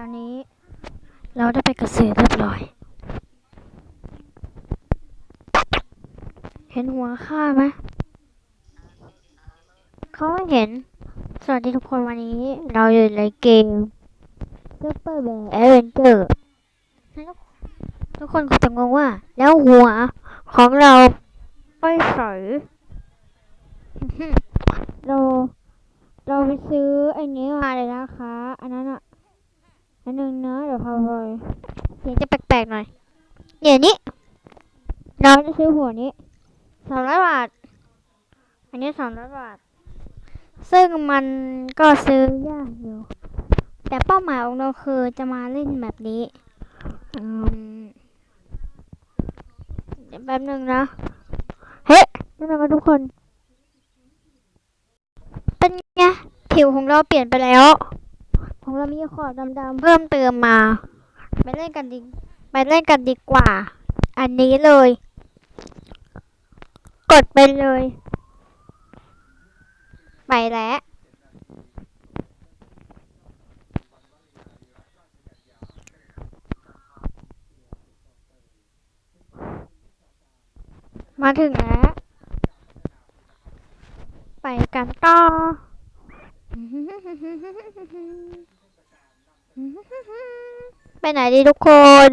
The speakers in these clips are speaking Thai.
ตอนนี้เราได้ไปกระสือเรียบร้อย เห็นหัวข้าไหมเขาไม่เห็น สวัสดีทุกคนวันนี้เราอยู่ในเกม Super Bear Adventure ทุกคนคงจะงงว่า แล้วหัวของเราไปใสเรา เราไปซื้อไอ้นี้มาเลยนะคะ อันนั้นอะ นหนึงนะเดี๋ยวพาไปเสียงจะแปลกๆหน่อยเดี๋ยวนี้เราจะซื้อหัวนี้สองร้อยบาท อันนี้สองร้อยบาท ซึ่งมันก็ซื้อยากอยู่ แต่เป้าหมายของเราคือจะมาเล่นแบบนี้อืมเดี๋ยวแป๊บนึงนะ เฮ้ยนี่นกันทุกคน เป็นไง ผิวของเราเปลี่ยนไปแล้ว ของเรามีขอบดำๆเพิ่มเติมมา ไปเล่นกันดีไปเล่นกันดีกว่า อันนี้เลย กดไปเลย ไปแล้วมาถึงแล้ว ไปกันต่อ ไปไหนดีทุกคน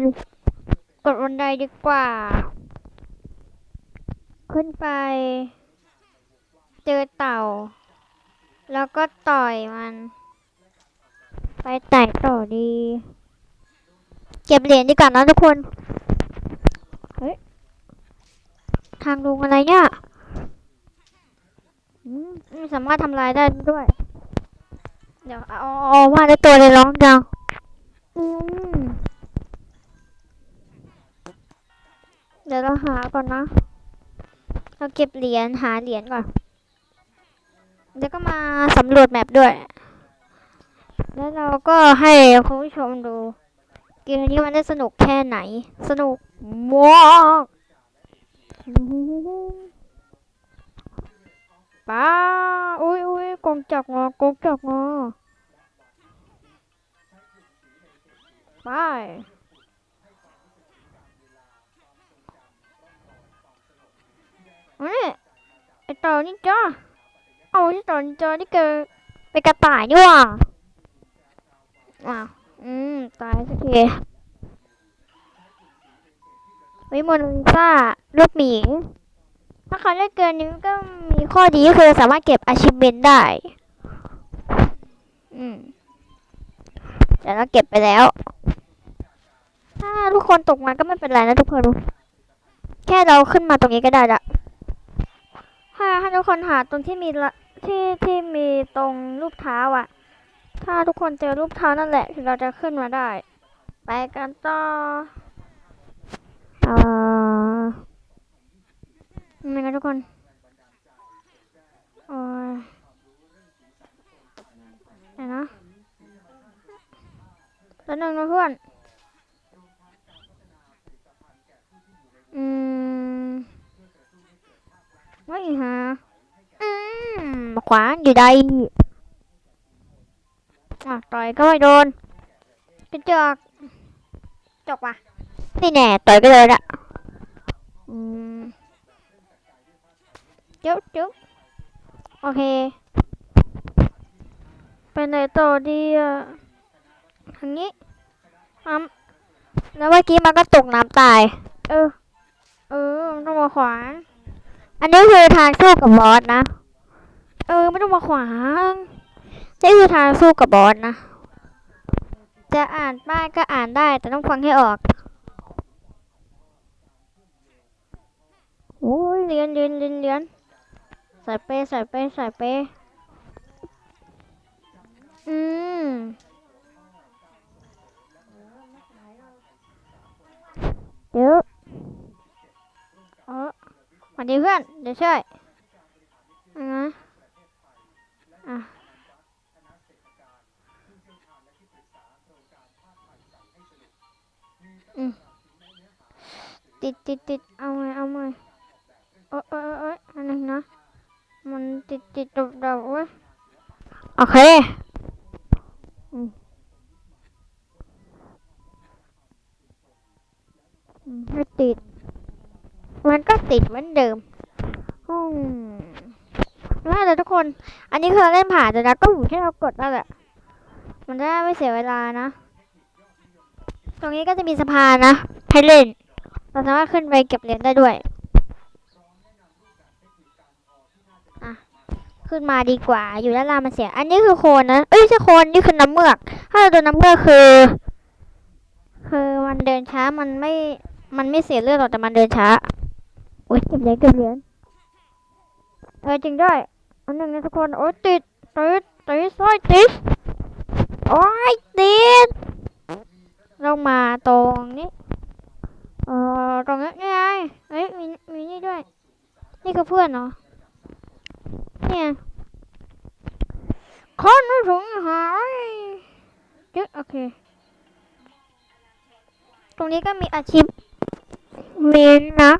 กดบันไดดีกว่า ขึ้นไป เจอเต่า แล้วก็ต่อยมัน ไปไต่ต่อดี เก็บเหรียญดีกว่านะทุกคน เฮ้ย ทางลงอะไรเนี่ยอืมไม่สามารถทำลายได้ด้วย เดี๋ยวเอาเอาว่าได้ตัวเลยร้องดัง ดี๋ยวเราหาก่อนนะ เราเก็บเหรียญหาเหรียญก่อน แล้วก็มาสำรวจแมปด้วย แล้วเราก็ให้คุณผู้ชมดูเกมนี้มันได้สนุกแค่ไหน สนุกมากป้าอุ้ยอุ้ยกงจักงอกงจักงอไป ไอเต่านี่จ้าเอาไอเต่านี่จ้านี่เกิดไปนกระต่ายนี่หว่าอ้าวอืม ตายสักทีวิมอนาลิซ่ารูปหมี ถ้าเขาเล่นเกินนี้ก็มีข้อดีก็คือสามารถเก็บอาชิเมนได้ อืมแต่เราเก็บไปแล้ว ถ้าทุกคนตกมาก็ไม่เป็นไรนะทุกคน แค่เราขึ้นมาตรงนี้ก็ได้ละ ถ้าถ้ทุกคนหาตรงที่มีละที่ที่มีตรงรูปเท้าอะ ถ้าทุกคนเจอรูปเท้านั่นแหละถึงเราจะขึ้นมาได้ ไปกันต่ออ่ายังไงทุกคนโอ้ยเดี๋ยวนะแล้วนึงนะเพื่อน อยู่ใดอะต่อยก็ไม่โดนกระจอกจกว่ะนี่แน่ต่อยก็เลยละจุ๊บจุ๊บโอเค ไปไหนต่อดีอะทางนี้น้ำแล้วเมื่อกี้มันก็ตกน้ำตาย เออ เออ ต้องมาขวางอันนี้คือทางสู้กับบอสนะ เออไม่ต้องมาขวางนี่คือทางสู้กับบอสนะ จะอ่านป้ายก็อ่านได้แต่ต้องฟังให้ออกโอ้ยเรียนเรียนเรียนเรียนใส่เปใส่เปใส่เปอืมเดี๋ยวเออสวัสดีเพื่อน เดี๋ยวช่วย ติดติดเอาไงเอาไงโอ้ยเอ้ยโอ้ยอันนึงนะ มันติดติดตับดับเว้ยโอเคไม่ติด มันก็ติดเหมือนเดิมอืมน่าจะทุกคน อันนี้คือเล่นผ่านแต่แล้ก็อยู่ที่เรากดนั่นแหละ มันจะไม่เสียเวลานะ ตรงนี้ก็จะมีสะพานนะ ให้เล่น เราสามารถขึ้นไปเก็บเหรียญได้ด้วย อะ ขึ้นมาดีกว่า อยู่ด้านล่างมันเสีย อันนี้คือโคนนะ เอ้ยไม่ใช่โคนนี่คือน้ำเมือก ถ้าเราโดนน้ำเมือกคือ คือมันเดินช้า มันไม่ มันไม่เสียเลือดหรอกแต่มันเดินช้า โอ๊ยเก็บเหรียญเก็บเหรียญเออจริงด้วย อันหนึ่งนะทุกคน โอ๊ยติดติดติดสร้อยติด โอ๊ยติดลงมาตรงนี้ เออตรงนี้นี่ไงเอ้ยมีมีนี่ด้วย นี่คือเพื่อนเหรอเนี่ยคนไม่ถึงหายจึ๊กโอเค ตรงนี้ก็มีอาชีพเมนนะ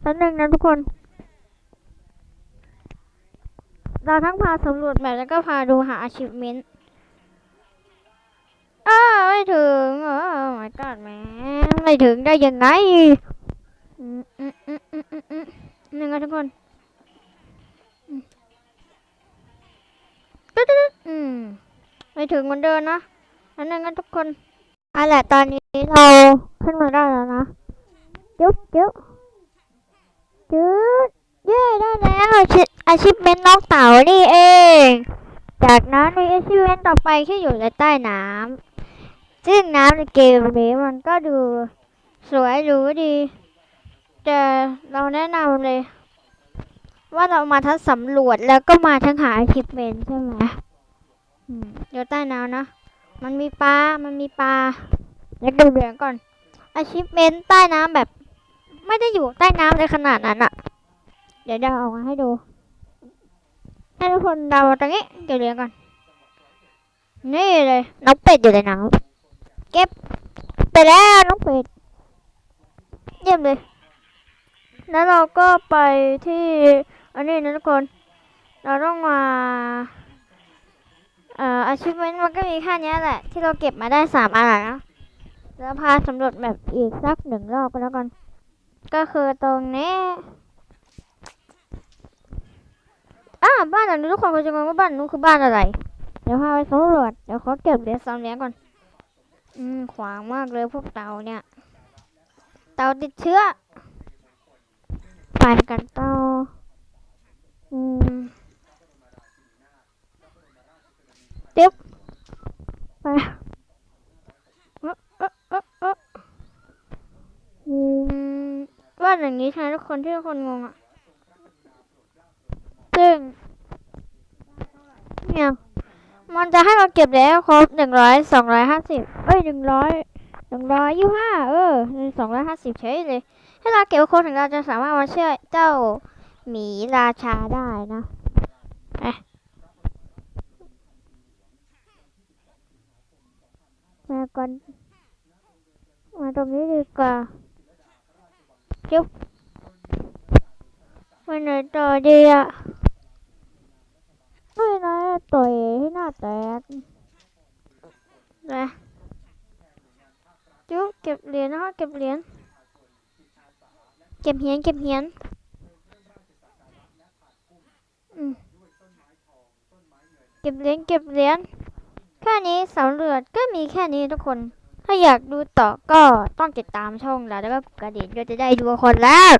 แป๊บนึงนะทุกคนเราทั้งพาสำรวจแบบแล้วก็พาดูหา achievement อ้าวไม่ถึงเออ my god แหม่ ไม่ถึงได้ยังไงอืมอืมอืมอืมอืมอืมนี่งทุกคนตึ๊ดตึ๊ดอืมไม่ถึงเหมือนเดิมนะอันนั้นทุกคนอะแหละตอนนี้เราขึ้นมาได้แล้วนะจุ๊บจุ๊บจุ๊บเย้ได้แล้วอาชีพอาชีพเป็นนกเต่านี่เอง จากนั้นในอาชีพเป็นต่อไปที่อยู่ในใต้น้ำ ซึ่งน้ำในเกมนี้มันก็ดูสวยหรูดี แต่เราแนะนำเลย ว่าเรามาทั้งสำรวจแล้วก็มาทั้งหาอาชีพเป็นใช่ไหมอืมอยู่ใต้น้ำนะ มันมีปลา มันมีปลาแล้วดูเหลืองก่อนอาชีพเป็นใต้น้ำแบบ ไม่ได้อยู่ใต้น้ำเลยขนาดนั้นอะเดี๋ยวเดาออกมาให้ดู ให้ทุกคนเดาตรงนี้เดี๋ยวเรียงก่อน นี่เลยน้องเป็ดอยู่ในน้ำ เก็บไปแล้วน้องเป็ดเยี่ยมเลย แล้วเราก็ไปที่อันนี้นะทุกคน เราต้องมาเอ่อ achievement มันก็มีแค่เนี้ยแหละ ที่เราเก็บมาได้สามอันอะนะแล้วพาสำรวจแบบอีกสักหนึ่งรอบก็แล้วกัน ก็คือตรงนี้อ่าบ้านหลังนี้ทุกคนคงจะงงว่าบ้านนู้นคือบ้านอะไร เดี๋ยวพาไปสำรวจ เดี๋ยวขอเก็บเหรียญสามเหรียญก่อน อืม ขวางมากเลยพวกเตาเนี่ย เตาติดเชื้อไปกันเต่ออืมติ๊บไปเอ๊ะเอ๊ะเอ๊ะเอ๊ะอืมบ้างนี้ใช่ไหมทุกคนที่คนงงอะซึ่งเนี่ยมันจะให้เราเก็บแล้วครบหนึ่งร้อยสองร้อยห้าสิบ อ้ยหนึ่งร้อยหนึ่งร้อยยี่ห้าเออสองร้อยห้าสิบเฉยเลยถ้าเราเก็บครบถึงเราจะสามารถมาเชื่อเจ้าหมีราชาได้นะเอะมาก่อนมาตรงนี้ดีกว่าจุ๊บไปไหนต่อดีอะไม่นะต่อยให้หน้าแตกนะ จุ๊บเก็บเหรียญนะคะเก็บเหรียญเก็บเหรียญเก็บเหรียญเก็บเหรียญเก็บเหรียญแค่นี้สำรวจก็มีแค่นี้ทุกคน ถ้าอยากดูต่อก็ต้องติดตามช่องเราแล้วก็กดกระดิ่งก็จะได้ดูคนแรก